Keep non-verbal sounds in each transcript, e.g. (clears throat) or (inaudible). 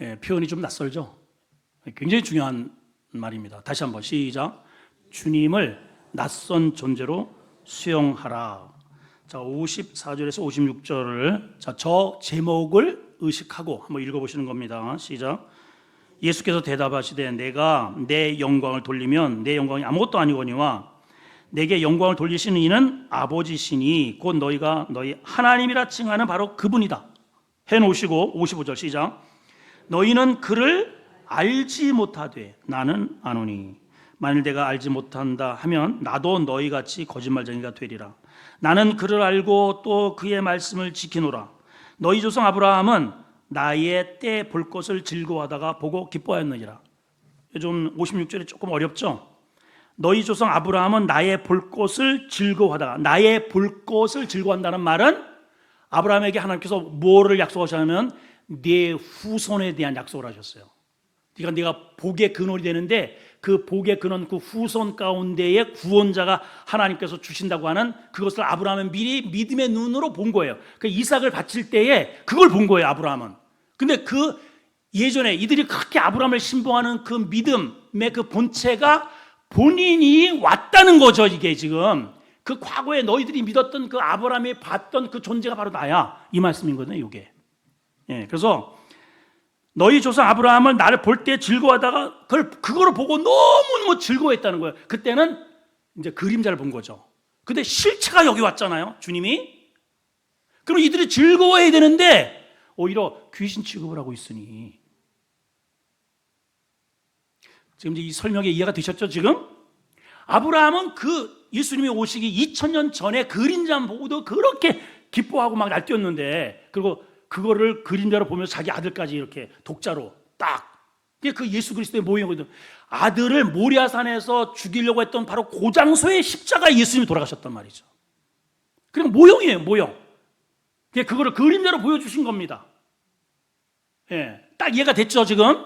예, 표현이 좀 낯설죠. 굉장히 중요한 말입니다. 다시 한번 시작. 주님을 낯선 존재로 수용하라. 자, 54절에서 56절을 자, 저 제목을 의식하고 한번 읽어 보시는 겁니다. 시작. 예수께서 대답하시되 내가 내 영광을 돌리면 내 영광이 아무것도 아니거니와 내게 영광을 돌리시는 이는 아버지시니 곧 너희가 너희 하나님이라 칭하는 바로 그분이다. 해 놓으시고 55절 시작. 너희는 그를 알지 못하되 나는 아노니 만일 내가 알지 못한다 하면 나도 너희 같이 거짓말쟁이가 되리라. 나는 그를 알고 또 그의 말씀을 지키노라. 너희 조상 아브라함은 나의 때 볼 것을 즐거워하다가 보고 기뻐하였느니라. 좀 56절이 조금 어렵죠? 너희 조상 아브라함은 나의 볼 것을 즐거워하다가 나의 볼 것을 즐거워한다는 말은 아브라함에게 하나님께서 뭐를 약속하셨냐면 네 후손에 대한 약속을 하셨어요. 그러니까 네가 복의 근원이 되는데 그 복의 근원 그 후손 가운데에 구원자가 하나님께서 주신다고 하는 그것을 아브라함은 미리 믿음의 눈으로 본 거예요. 그 이삭을 바칠 때에 그걸 본 거예요, 아브라함은. 근데 그 예전에 이들이 그렇게 아브라함을 신봉하는 그 믿음의 그 본체가 본인이 왔다는 거죠, 이게 지금. 그 과거에 너희들이 믿었던 그 아브라함이 봤던 그 존재가 바로 나야. 이 말씀이거든요, 이게. 예, 그래서 너희 조상 아브라함을 나를 볼 때 즐거워하다가 그걸 그거를 보고 너무너무 즐거워했다는 거예요. 그때는 이제 그림자를 본 거죠. 근데 실체가 여기 왔잖아요. 주님이. 그럼 이들이 즐거워해야 되는데 오히려 귀신 취급을 하고 있으니 지금 이제 이 설명이 이해가 되셨죠, 지금? 아브라함은 그 예수님이 오시기 2000년 전에 그림자 보고도 그렇게 기뻐하고 막 날뛰었는데 그리고 그거를 그림자로 보면서 자기 아들까지 이렇게 독자로 딱. 그 예수 그리스도의 모형이거든. 아들을 모리아산에서 죽이려고 했던 바로 고장소의 십자가 예수님이 돌아가셨단 말이죠. 그냥 모형이에요, 모형. 그거를 그림자로 보여주신 겁니다. 예, 딱 이해가 됐죠, 지금?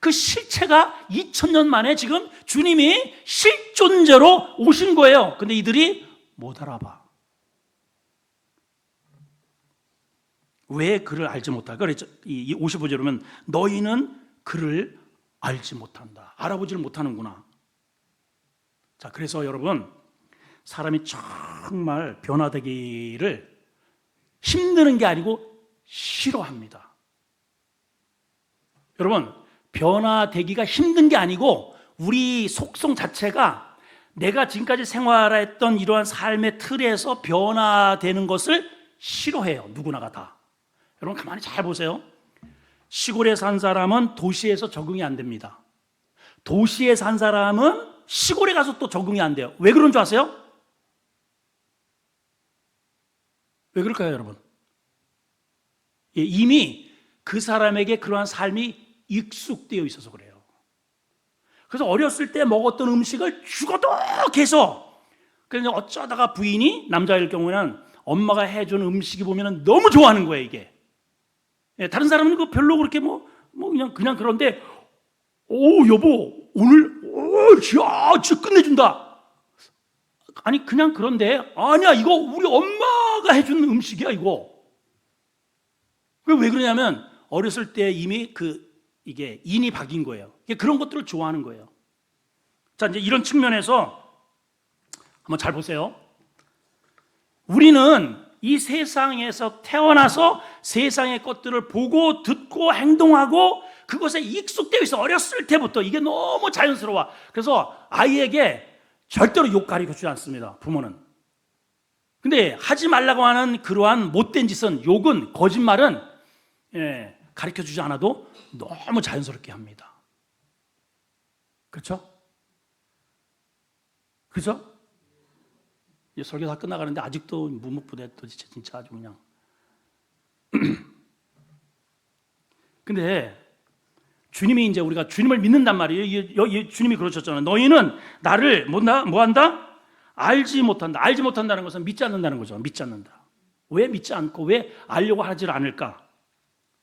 그 실체가 2000년 만에 지금 주님이 실존재로 오신 거예요. 근데 이들이 못 알아봐. 왜 그를 알지 못할까? 그랬죠. 이 55절에 보면 너희는 그를 알지 못한다. 알아보지를 못하는구나. 자, 그래서 여러분 사람이 정말 변화되기를 힘드는 게 아니고 싫어합니다. 여러분, 변화되기가 힘든 게 아니고 우리 속성 자체가 내가 지금까지 생활했던 이러한 삶의 틀에서 변화되는 것을 싫어해요. 누구나가 다. 여러분 가만히 잘 보세요. 시골에 산 사람은 도시에서 적응이 안 됩니다. 도시에 산 사람은 시골에 가서 또 적응이 안 돼요. 왜 그런 줄 아세요? 왜 그럴까요, 여러분? 예, 이미 그 사람에게 그러한 삶이 익숙되어 있어서 그래요. 그래서 어렸을 때 먹었던 음식을 죽어도 계속 그래서 어쩌다가 부인이 남자일 경우에는 엄마가 해준 음식이 보면 너무 좋아하는 거예요 이게. 예, 다른 사람은 그 별로 그렇게 뭐, 뭐 그냥 그냥 그런데 오 여보 오늘 오 야, 진짜 끝내준다. 아니 그냥 그런데 아니야 이거 우리 엄마가 해준 음식이야 이거. 왜 그러냐면 어렸을 때 이미 그 이게 인이 박인 거예요. 그런 것들을 좋아하는 거예요. 자, 이제 이런 측면에서 한번 잘 보세요. 우리는 이 세상에서 태어나서 세상의 것들을 보고 듣고 행동하고 그것에 익숙되어 있어. 어렸을 때부터 이게 너무 자연스러워. 그래서 아이에게 절대로 욕 가르쳐 주지 않습니다. 부모는. 근데 하지 말라고 하는 그러한 못된 짓은 욕은 거짓말은 예, 가르쳐 주지 않아도 너무 자연스럽게 합니다. 그렇죠? 그죠? 설교 다 끝나가는데 아직도 무묵부대 또 진짜, 진짜 아주 그냥. (clears throat) 근데 주님이 이제 우리가 주님을 믿는단 말이에요. 주님이 그러셨잖아요. 너희는 나를 뭐나 뭐 한다? 알지 못한다. 알지 못한다는 것은 믿지 않는다는 거죠. 믿지 않는다. 왜 믿지 않고 왜 알려고 하질 않을까?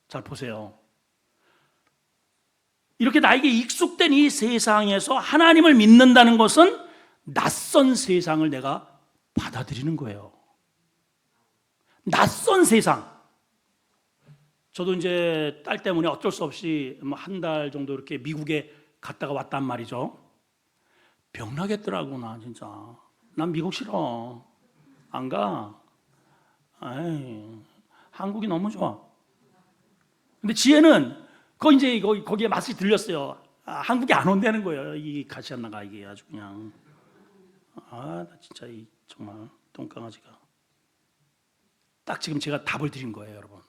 잘 보세요. 이렇게 나에게 익숙된 이 세상에서 하나님을 믿는다는 것은 낯선 세상을 내가 받아들이는 거예요. 낯선 세상. 저도 이제 딸 때문에 어쩔 수 없이 뭐 한 달 정도 이렇게 미국에 갔다가 왔단 말이죠. 병나겠더라고 나 진짜. 난 미국 싫어. 안 가. 아이, 한국이 너무 좋아. 근데 지혜는 거 이제 거기 거기에 맛이 들렸어요. 아, 한국이 안 온다는 거예요. 이 가시안나가 이게 아주 그냥 아, 나 진짜 이 정말 똥강아지가 딱 지금 제가 답을 드린 거예요, 여러분.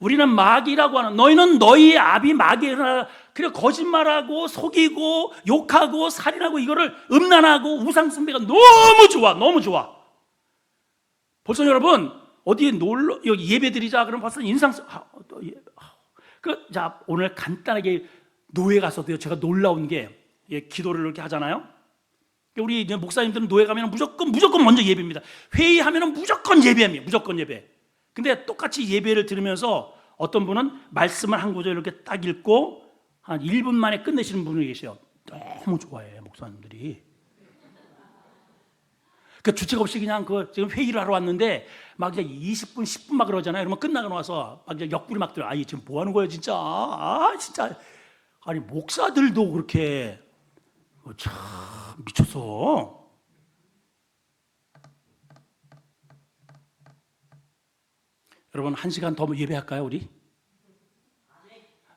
우리는 마귀라고 하는 너희는 너희 아비 마귀라 그래 거짓말하고 속이고 욕하고 살인하고 이거를 음란하고 우상 숭배가 너무 좋아, 너무 좋아. 벌써 여러분 어디에 놀러 여기 예배 드리자 그러면 벌써 인상 쓰- 아, 또 예, 아. 그, 자 오늘 간단하게 노예 가서도요 제가 놀라운 게 예, 기도를 이렇게 하잖아요. 우리 이제 목사님들은 노예 가면 무조건 무조건 먼저 예배입니다. 회의하면 무조건 예배합니다. 무조건 예배. 근데 똑같이 예배를 들으면서 어떤 분은 말씀을 한 구절 이렇게 딱 읽고 한 1분 만에 끝내시는 분이 계세요. 너무 좋아해 목사님들이. 그 주책 없이 그냥 그 지금 회의를 하러 왔는데 막 이제 20분, 10분 막 그러잖아요. 그러면 끝나고 나서 막 이제 옆구리 막 들어. 아, 이 지금 뭐 하는 거야, 진짜. 아, 진짜. 아니, 목사들도 그렇게 어, 참 미쳤어. 여러분 한 시간 더 예배할까요, 우리?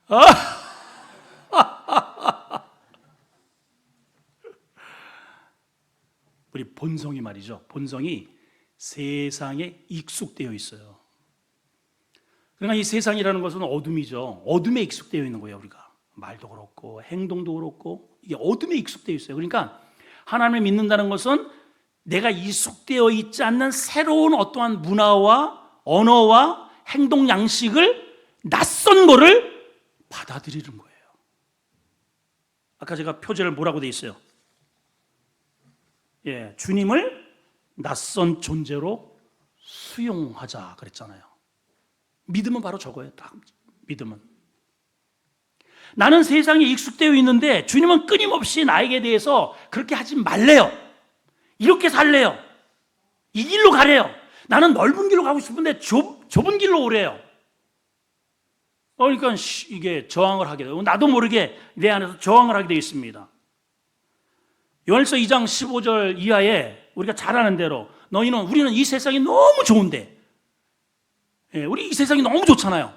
아! (laughs) 우리 본성이 말이죠. 본성이 세상에 익숙되어 있어요. 그러니까 이 세상이라는 것은 어둠이죠. 어둠에 익숙되어 있는 거예요, 우리가. 말도 그렇고 행동도 그렇고 이게 어둠에 익숙되어 있어요. 그러니까 하나님을 믿는다는 것은 내가 익숙되어 있지 않는 새로운 어떠한 문화와 언어와 행동 양식을 낯선 거를 받아들이는 거예요. 아까 제가 표제를 뭐라고 돼 있어요? 예, 주님을 낯선 존재로 수용하자 그랬잖아요. 믿음은 바로 저거예요. 딱 믿음은. 나는 세상에 익숙되어 있는데 주님은 끊임없이 나에게 대해서 그렇게 하지 말래요. 이렇게 살래요. 이 길로 가래요. 나는 넓은 길로 가고 싶은데 좁, 좁은 길로 오래요. 그러니까 시- 이게 저항을 하게 되고 나도 모르게 내 안에서 저항을 하게 되어 있습니다. 요한일서 2장 15절 이하에 우리가 잘 아는 대로 너희는 우리는 이 세상이 너무 좋은데 예, 우리 이 세상이 너무 좋잖아요.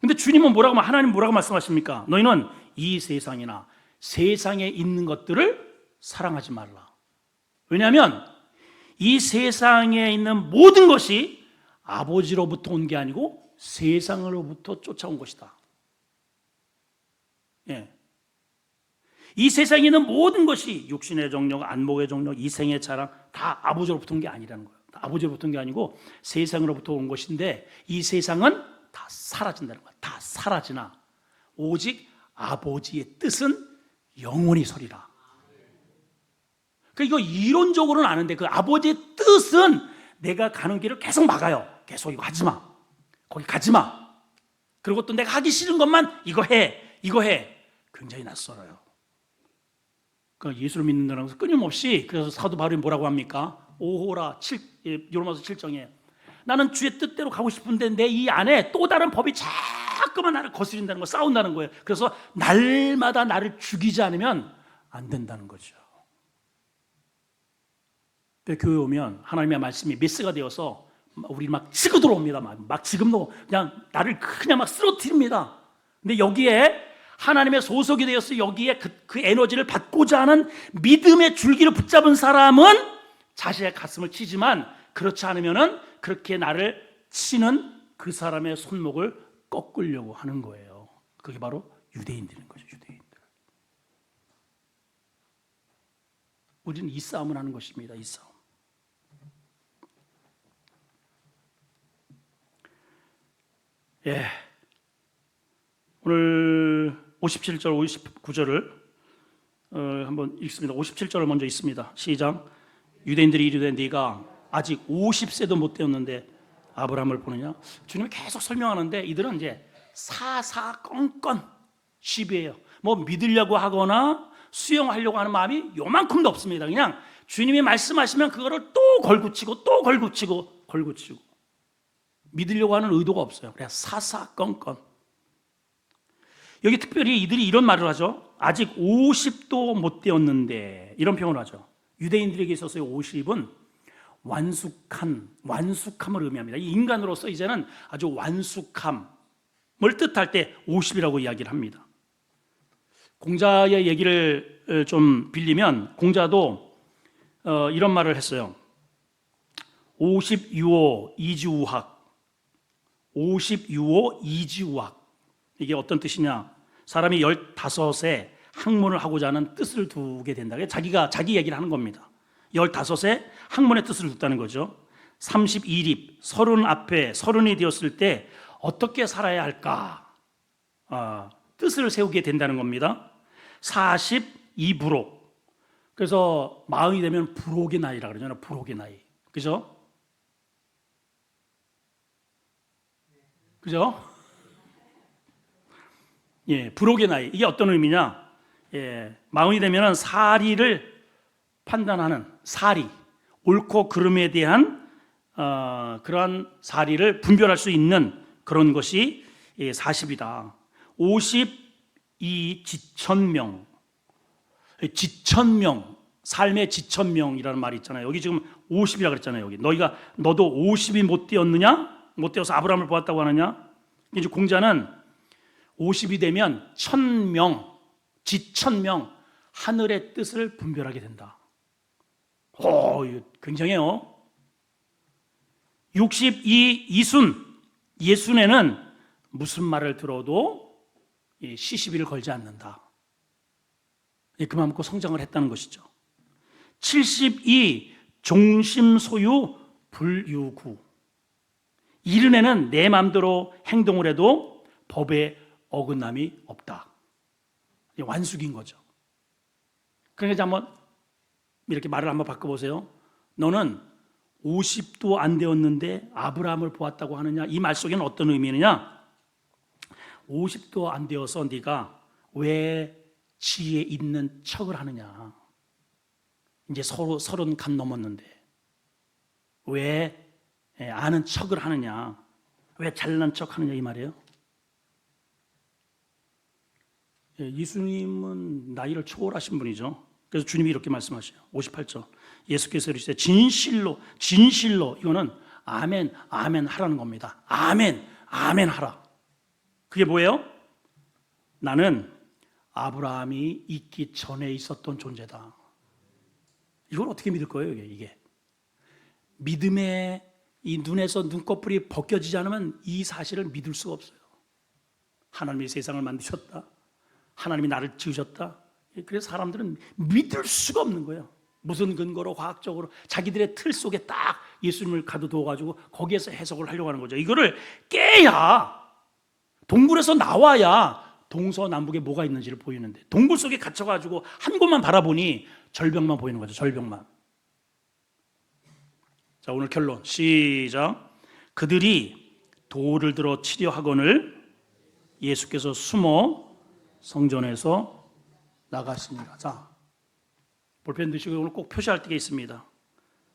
근데 주님은 뭐라고 말- 하나님 뭐라고 말씀하십니까? 너희는 이 세상이나 세상에 있는 것들을 사랑하지 말라. 왜냐하면 이 세상에 있는 모든 것이 아버지로부터 온 게 아니고 세상으로부터 쫓아온 것이다. 예. 이 세상에 있는 모든 것이 육신의 정력, 안목의 정력, 이생의 자랑 다 아버지로부터 온 게 아니라는 거예요. 다 아버지로부터 온 게 아니고 세상으로부터 온 것인데 이 세상은 다 사라진다는 거야. 다 사라지나 오직 아버지의 뜻은 영원히 서리라. 그 이거 이론적으로는 아는데 그 아버지의 뜻은 내가 가는 길을 계속 막아요. 계속 이거 하지 마. 거기 가지 마. 그리고 또 내가 하기 싫은 것만 이거 해. 이거 해. 굉장히 낯설어요. 그 예수를 믿는다는 것은 끊임없이 그래서 사도 바울이 뭐라고 합니까? 오호라 7 예, 요로마서 7장에 나는 주의 뜻대로 가고 싶은데 내 이 안에 또 다른 법이 자꾸만 나를 거스린다는 거 싸운다는 거예요. 그래서 날마다 나를 죽이지 않으면 안 된다는 거죠. 교회 오면 하나님의 말씀이 미스가 되어서 우리 막 치고 들어옵니다. 막, 막 지금도 그냥 나를 그냥 막 쓰러뜨립니다. 근데 여기에 하나님의 소속이 되어서 여기에 그, 그 에너지를 받고자 하는 믿음의 줄기를 붙잡은 사람은 자신의 가슴을 치지만 그렇지 않으면은 그렇게 나를 치는 그 사람의 손목을 꺾으려고 하는 거예요. 그게 바로 유대인들인 거죠, 유대인들. 우리는 이 싸움을 하는 것입니다, 이 싸움. 예. 오늘 57절, 59절을 어, 한번 읽습니다. 57절을 먼저 읽습니다. 시작. 유대인들이 이르되 네가 아직 50세도 못 되었는데 아브라함을 보느냐? 주님이 계속 설명하는데 이들은 이제 사사건건 시비예요. 뭐 믿으려고 하거나 수용하려고 하는 마음이 요만큼도 없습니다. 그냥 주님이 말씀하시면 그거를 또 걸고치고 또 걸고치고 걸고치고 믿으려고 하는 의도가 없어요. 그냥 사사건건. 여기 특별히 이들이 이런 말을 하죠. 아직 50도 못 되었는데 이런 표현을 하죠. 유대인들에게 있어서의 50은 완숙한 완숙함을 의미합니다. 이 인간으로서 이제는 아주 완숙함을 뜻할 때 50이라고 이야기를 합니다. 공자의 얘기를 좀 빌리면 공자도 어, 이런 말을 했어요. 50유호 이지우학 50유호 이지우학 이게 어떤 뜻이냐? 사람이 15에 학문을 하고자 하는 뜻을 두게 된다. 자기가 자기 얘기를 하는 겁니다. 15에 학문의 뜻을 뒀다는 거죠. 32립, 서른 앞에 서른이 되었을 때 어떻게 살아야 할까? 아, 뜻을 세우게 된다는 겁니다. 42부록. 그래서 마흔이 되면 부록의 나이라 그러잖아요. 부록의 나이. 그죠? 그죠? 예, 부록의 나이. 이게 어떤 의미냐? 예, 마흔이 되면은 사리를 판단하는 사리, 옳고 그름에 대한 어, 그러한 사리를 분별할 수 있는 그런 것이 예, 40이다. 52 지천명. 예, 지천명. 삶의 지천명이라는 말이 있잖아요. 여기 지금 50이라 그랬잖아요. 여기 너희가 너도 50이 못 되었느냐? 못 되어서 아브라함을 보았다고 하느냐? 이제 공자는 50이 되면 천명, 지천명, 하늘의 뜻을 분별하게 된다. 오, 이거 굉장해요. 62 이순, 예순에는 무슨 말을 들어도 시시비를 걸지 않는다. 그만큼 성장을 했다는 것이죠. 72 종심 소유 불유구. 이른에는 내 마음대로 행동을 해도 법에 어긋남이 없다. 완숙인 거죠. 그러니까 한번 이렇게 말을 한번 바꿔보세요. 너는 50도 안 되었는데 아브라함을 보았다고 하느냐? 이 말 속에는 어떤 의미느냐? 50도 안 되어서 네가 왜 지혜 있는 척을 하느냐? 이제 서른 간 넘었는데 왜 아는 척을 하느냐? 왜 잘난 척 하느냐 이 말이에요. 예, 예수님은 나이를 초월하신 분이죠. 그래서 주님이 이렇게 말씀하셔요. 58절. 예수께서 이르시되 진실로 진실로 이거는 아멘 아멘 하라는 겁니다. 아멘 아멘 하라. 그게 뭐예요? 나는 아브라함이 있기 전에 있었던 존재다. 이걸 어떻게 믿을 거예요? 이게. 믿음의 이 눈에서 눈꺼풀이 벗겨지지 않으면 이 사실을 믿을 수가 없어요. 하나님이 세상을 만드셨다. 하나님이 나를 지으셨다. 그래서 사람들은 믿을 수가 없는 거예요. 무슨 근거로 과학적으로 자기들의 틀 속에 딱 예수님을 가둬두어 가지고 거기에서 해석을 하려고 하는 거죠. 이거를 깨야 동굴에서 나와야 동서남북에 뭐가 있는지를 보이는데 동굴 속에 갇혀 가지고 한 곳만 바라보니 절벽만 보이는 거죠. 절벽만. 자, 오늘 결론. 시작. 그들이 돌을 들어 치려 하거늘 예수께서 숨어 성전에서 나가십니다. 자, 볼펜 드시고 오늘 꼭 표시할 게 있습니다.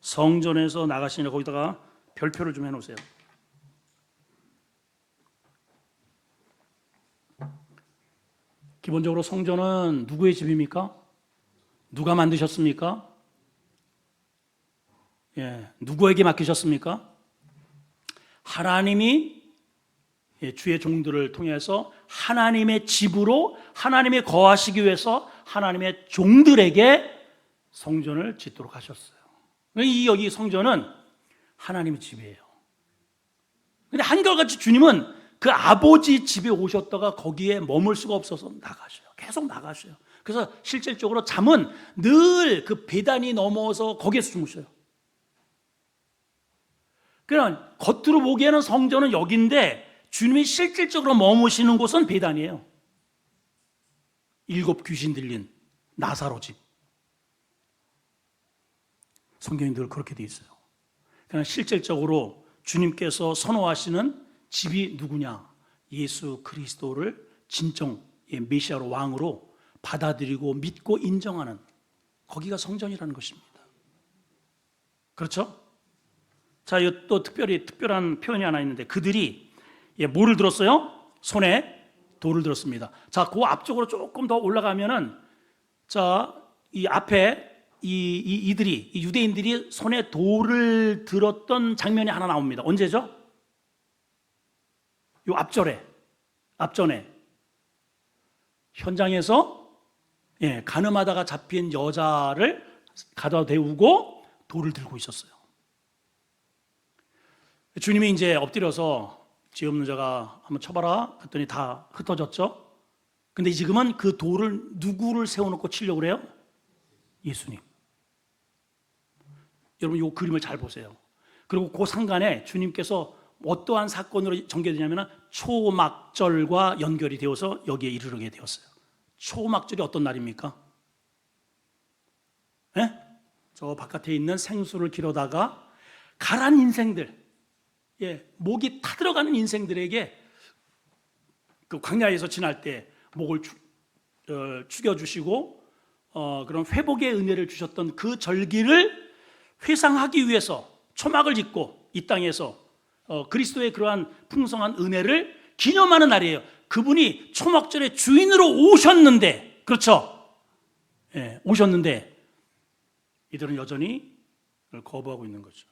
성전에서 나가시냐 거기다가 별표를 좀 해놓으세요. 기본적으로 성전은 누구의 집입니까? 누가 만드셨습니까? 예, 누구에게 맡기셨습니까? 하나님이 예, 주의 종들을 통해서 하나님의 집으로 하나님의 거하시기 위해서 하나님의 종들에게 성전을 짓도록 하셨어요. 이 여기 성전은 하나님의 집이에요. 근데 한결같이 주님은 그 아버지 집에 오셨다가 거기에 머물 수가 없어서 나가셔요. 계속 나가셔요. 그래서 실질적으로 잠은 늘 그 배단이 넘어서 거기에서 주무셔요. 그냥 겉으로 보기에는 성전은 여기인데 주님이 실질적으로 머무시는 곳은 배단이에요. 일곱 귀신 들린 나사로 집. 성경이 늘 그렇게 돼 있어요. 그러나 실질적으로 주님께서 선호하시는 집이 누구냐? 예수 그리스도를 진정 메시아로 왕으로 받아들이고 믿고 인정하는 거기가 성전이라는 것입니다. 그렇죠? 자, 또 특별히 특별한 표현이 하나 있는데 그들이 예, 뭐를 들었어요? 손에 돌을 들었습니다. 자, 그 앞쪽으로 조금 더 올라가면은 자, 이 앞에 이, 이 이들이 이 유대인들이 손에 돌을 들었던 장면이 하나 나옵니다. 언제죠? 요 앞절에 앞전에 현장에서 예, 가늠하다가 잡힌 여자를 가다 대우고 돌을 들고 있었어요. 주님이 이제 엎드려서 죄 없는 자가 한번 쳐봐라 했더니 다 흩어졌죠. 근데 지금은 그 돌을 누구를 세워놓고 치려고 그래요? 예수님. 여러분 이 그림을 잘 보세요. 그리고 그 상간에 주님께서 어떠한 사건으로 전개되냐면 초막절과 연결이 되어서 여기에 이르게 되었어요. 초막절이 어떤 날입니까? 예? 저 바깥에 있는 생수를 기르다가 가란 인생들, 예, 목이 타들어가는 인생들에게 그 광야에서 지날 때 목을 추, 어, 죽여주시고 어, 그런 회복의 은혜를 주셨던 그 절기를 회상하기 위해서 초막을 짓고 이 땅에서 어, 그리스도의 그러한 풍성한 은혜를 기념하는 날이에요. 그분이 초막절의 주인으로 오셨는데, 그렇죠? 예, 오셨는데 이들은 여전히 거부하고 있는 거죠.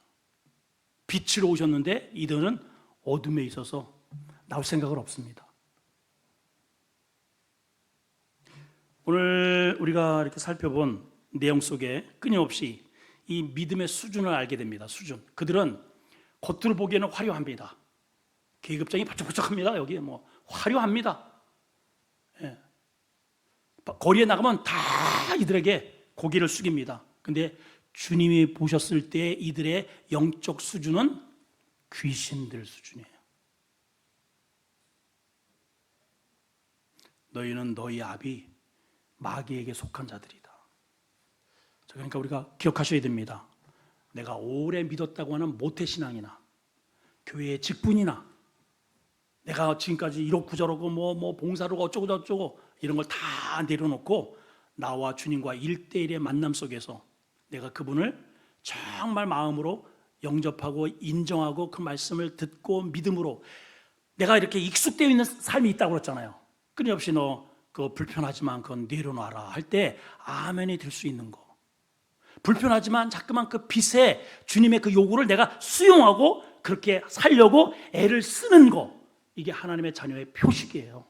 빛으로 오셨는데 이들은 어둠에 있어서 나올 생각은 없습니다. 오늘 우리가 이렇게 살펴본 내용 속에 끊임없이 이 믿음의 수준을 알게 됩니다. 수준. 그들은 겉으로 보기에는 화려합니다. 계급장이 번쩍번쩍합니다. 여기 뭐 화려합니다. 예. 거리에 나가면 다 이들에게 고개를 숙입니다. 근데 주님이 보셨을 때 이들의 영적 수준은 귀신들 수준이에요. 너희는 너희 아비 마귀에게 속한 자들이다. 자, 그러니까 우리가 기억하셔야 됩니다. 내가 오래 믿었다고 하는 모태 신앙이나 교회의 직분이나 내가 지금까지 이렇고 저렇고 뭐, 뭐 봉사로 어쩌고 저쩌고 이런 걸 다 내려놓고 나와 주님과 일대일의 만남 속에서 내가 그분을 정말 마음으로 영접하고 인정하고 그 말씀을 듣고 믿음으로 내가 이렇게 익숙되어 있는 삶이 있다고 그랬잖아요. 끊임없이 너 그거 불편하지만 그건 내려놔라 할 때 아멘이 될 수 있는 거. 불편하지만 자꾸만 그 빛에 주님의 그 요구를 내가 수용하고 그렇게 살려고 애를 쓰는 거. 이게 하나님의 자녀의 표식이에요.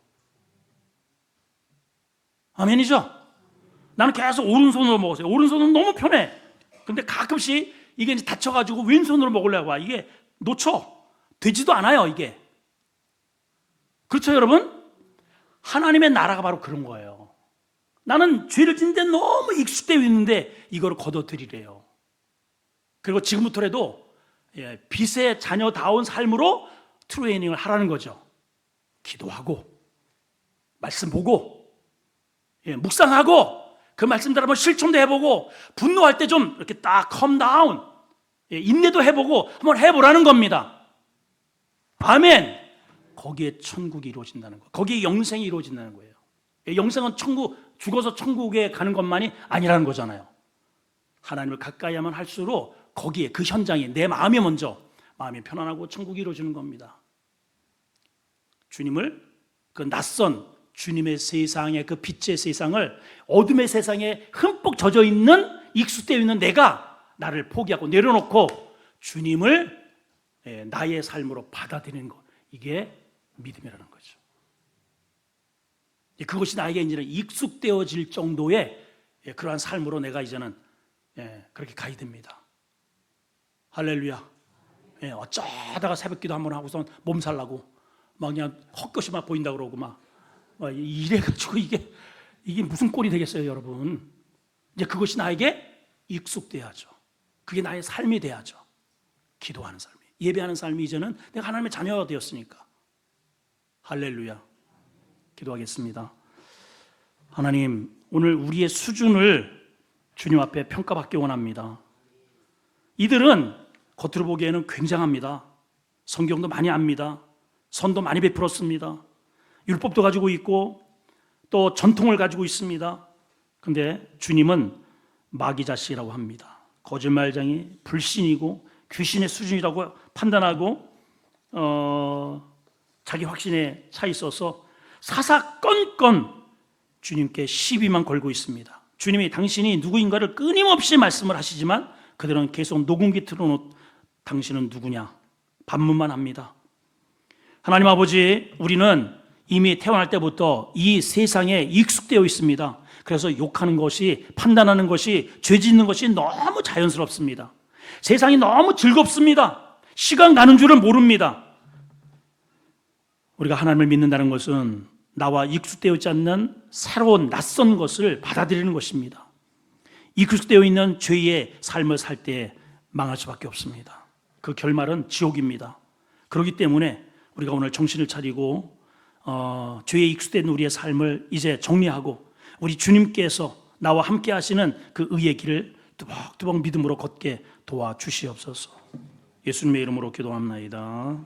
아멘이죠? 나는 계속 오른손으로 먹었어요. 오른손은 너무 편해. 근데 가끔씩 이게 이제 다쳐가지고 왼손으로 먹으려고 와. 이게 놓쳐. 되지도 않아요, 이게. 그렇죠, 여러분? 하나님의 나라가 바로 그런 거예요. 나는 죄를 짓는데 너무 익숙되어 있는데 이걸 걷어들이래요. 그리고 지금부터라도 예, 빛의 자녀다운 삶으로 트레이닝을 하라는 거죠. 기도하고 말씀 보고 예, 묵상하고 그 말씀대로 한번 실천도 해보고 분노할 때 좀 이렇게 딱 컴다운 예, 인내도 해보고 한번 해보라는 겁니다. 아멘. 거기에 천국이 이루어진다는 거. 거기에 영생이 이루어진다는 거예요. 예, 영생은 천국 죽어서 천국에 가는 것만이 아니라는 거잖아요. 하나님을 가까이 하면 할수록 거기에 그 현장에 내 마음이 먼저 마음이 편안하고 천국이 이루어지는 겁니다. 주님을 그 낯선 주님의 세상의 그 빛의 세상을 어둠의 세상에 흠뻑 젖어 있는 익숙되어 있는 내가 나를 포기하고 내려놓고 주님을 예, 나의 삶으로 받아들이는 것 이게 믿음이라는 거죠. 그것이 나에게 이제는 익숙되어질 정도의 예, 그러한 삶으로 내가 이제는 예, 그렇게 가야 됩니다. 할렐루야. 어쩌다가 새벽기도 한번 하고서 몸살 나고 막 그냥 헛것이 막 보인다 그러고 막 이래 가지고 이게 이게 무슨 꼴이 되겠어요, 여러분? 이제 그것이 나에게 익숙돼야죠. 그게 나의 삶이 돼야죠. 기도하는 삶이, 예배하는 삶이 이제는 내가 하나님의 자녀가 되었으니까. 할렐루야. 기도하겠습니다. 하나님, 오늘 우리의 수준을 주님 앞에 평가받기 원합니다. 이들은 겉으로 보기에는 굉장합니다. 성경도 많이 압니다. 선도 많이 베풀었습니다. 율법도 가지고 있고 또 전통을 가지고 있습니다. 근데 주님은 마귀 자식이라고 합니다. 거짓말장이 불신이고 귀신의 수준이라고 판단하고 어, 자기 확신에 차 있어서 사사건건 주님께 시비만 걸고 있습니다. 주님이 당신이 누구인가를 끊임없이 말씀을 하시지만 그들은 계속 녹음기 틀어놓 당신은 누구냐 반문만 합니다. 하나님 아버지 우리는 이미 태어날 때부터 이 세상에 익숙되어 있습니다. 그래서 욕하는 것이 판단하는 것이 죄 짓는 것이 너무 자연스럽습니다. 세상이 너무 즐겁습니다. 시간 가는 줄을 모릅니다. 우리가 하나님을 믿는다는 것은 나와 익숙되어 있지 않는 새로운 낯선 것을 받아들이는 것입니다. 익숙되어 있는 죄의 삶을 살 때 망할 수밖에 없습니다. 그 결말은 지옥입니다. 그렇기 때문에 우리가 오늘 정신을 차리고 어, 죄에 익숙된 우리의 삶을 이제 정리하고 우리 주님께서 나와 함께 하시는 그 의의 길을 뚜벅뚜벅 믿음으로 걷게 도와주시옵소서. 예수님의 이름으로 기도합나이다.